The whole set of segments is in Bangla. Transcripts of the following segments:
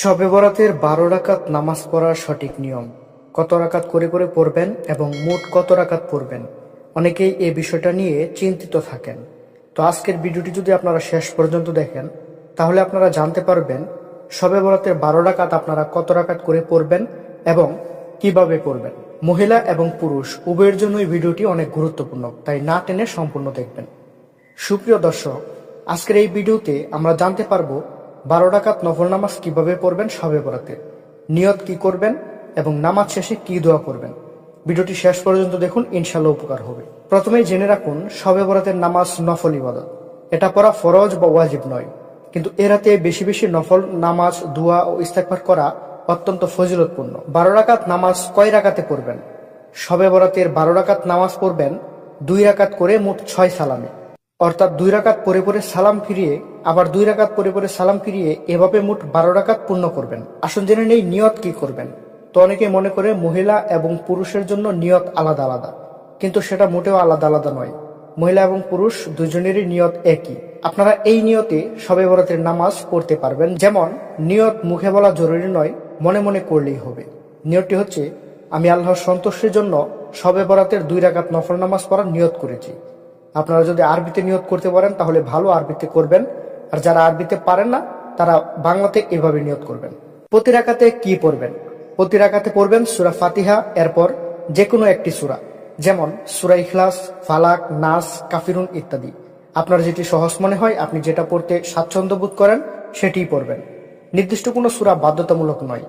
শবে বরাতের বারো রাকাত নামাজ পড়ার সঠিক নিয়ম। কত রাকাত করে করে পড়বেন এবং মোট কত রাকাত পড়বেন? অনেকেই এই বিষয়টা নিয়ে চিন্তিত থাকেন। তো আজকের ভিডিওটি যদি আপনারা শেষ পর্যন্ত দেখেন, তাহলে আপনারা জানতে পারবেন শবে বরাতের বারো রাকাত আপনারা কত রাকাত করে পড়বেন এবং কীভাবে পড়বেন। মহিলা এবং পুরুষ, উভয়ের জন্য এই ভিডিওটি অনেক গুরুত্বপূর্ণ, তাই না টেনে সম্পূর্ণ দেখবেন। সুপ্রিয় দর্শক, আজকের এই ভিডিওতে আমরা জানতে পারব বারো ডাকাত নফল নামাজ কীভাবে পড়বেন সবে পড়াতে। নিয়ত কি করবেন এবং নামাজ শেষে কি দোয়া করবেন। ভিডিওটি শেষ পর্যন্ত দেখুন ইনশাল্লাহ উপকার হবে। প্রথমেই জেনে রাখুন, সবে বরাতের নামাজ নফল ইবাদত। এটা পড়া ফরজ বা ওয়াজিব নয়। কিন্তু এরাতে বেশি বেশি নফল, নামাজ, দোয়া ও ইস্তেকবার করা অত্যন্ত ফজিলতপূর্ণ। বারো রাকাত নামাজ কয় রাকাতে পড়বেন? সবে বরাতের বারো রাকাত নামাজ পড়বেন দুই রাকাত করে মোট ছয় সালামে। অর্থাৎ দুই রাকাত পরে পরে সালাম ফিরিয়ে, আবার দুই রাকাত পরে পরে সালাম ফিরিয়ে এভাবে মোট বারো রাকাত পূর্ণ করবেন। আসুন জেনে নেই নিয়ত কি করবেন। তো অনেকে মনে করে মহিলা এবং পুরুষের জন্য নিয়ত আলাদা আলাদা, কিন্তু সেটা মোটেও আলাদা আলাদা নয়। মহিলা এবং পুরুষ দুজনেরই নিয়ত একই। আপনারা এই নিয়তে সবে বরাতের নামাজ পড়তে পারবেন। যেমন, নিয়ত মুখে বলা জরুরি নয়, মনে মনে করলেই হবে। নিয়তটি হচ্ছে, আমি আল্লাহর সন্তোষের জন্য সবে বরাতের দুই রাকাত নফল নামাজ পড়ার নিয়ত করেছি। আপনারা যদি আরবিতে নিয়োগ করতে পারেন, তাহলে ভালো আরবিতে করবেন। আর যারা আরবিতে পারেন না, তারা বাংলাতে এভাবে নিয়োগ করবেন। প্রতি রাকাতে কি পড়বেন? প্রতি রাকাতে পড়বেন সুরা ফাতিহা, এরপর যে কোনো একটি সুরা। যেমন সুরা ইখলাস, ফালাক, নাস, কাফিরুন ইত্যাদি। আপনার যেটি সহজ মনে হয়, আপনি যেটা পড়তে স্বাচ্ছন্দ্য বোধ করেন সেটিই পড়বেন। নির্দিষ্ট কোনো সুরা বাধ্যতামূলক নয়।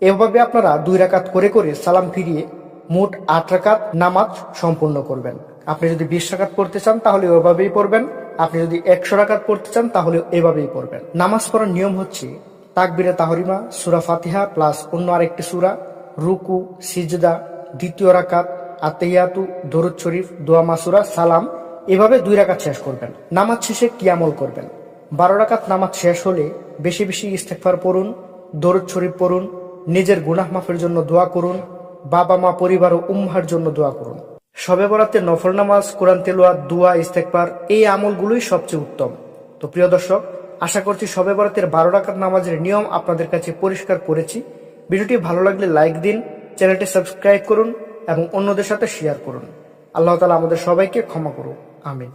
এভাবে আপনারা দুই রাকাত করে করে সালাম ফিরিয়ে মোট আট রাকাত নামাজ সম্পূর্ণ করবেন। আপনি যদি বিশ রাকাত পড়তে চান, তাহলে ওভাবেই পড়বেন। আপনি যদি একশো রাকাত পড়তে চান, তাহলে এভাবেই পড়বেন। নামাজ পড়ার নিয়ম হচ্ছে তাকবিরে তাহরিমা, সুরা ফাতিহা প্লাস অন্য আরেকটি সুরা, রুকু, সিজদা, দ্বিতীয় রাকাত আতেয়াতু দরুদ শরীফ, দোয়া মাসুরা, সালাম, এভাবে দুই রাকাত শেষ করবেন। নামাজ শেষে কি আমল করবেন। বারো রাকাত নামাজ শেষ হলে বেশি বেশি ইস্তেকফার পড়ুন, দরুদ শরীফ পড়ুন, নিজের গুনাহ মাফের জন্য দোয়া করুন বাবা মা পরিবার ও উম্মার জন্য দোয়া করুন। সবে বরাতে নফল নামাজ, কোরআন তেলোয়াত দোয়া, ইস্তেকবার, এই আমলগুলোই সবচেয়ে উত্তম। তো প্রিয় দর্শক, আশা করছি সবে বরাতের বারো রাকাত নামাজের নিয়ম আপনাদের কাছে পরিষ্কার করেছি। ভিডিওটি ভালো লাগলে লাইক দিন, চ্যানেলটি সাবস্ক্রাইব করুন এবং অন্যদের সাথে শেয়ার করুন। আল্লাহ তালা আমাদের সবাইকে ক্ষমা করুন আমিন।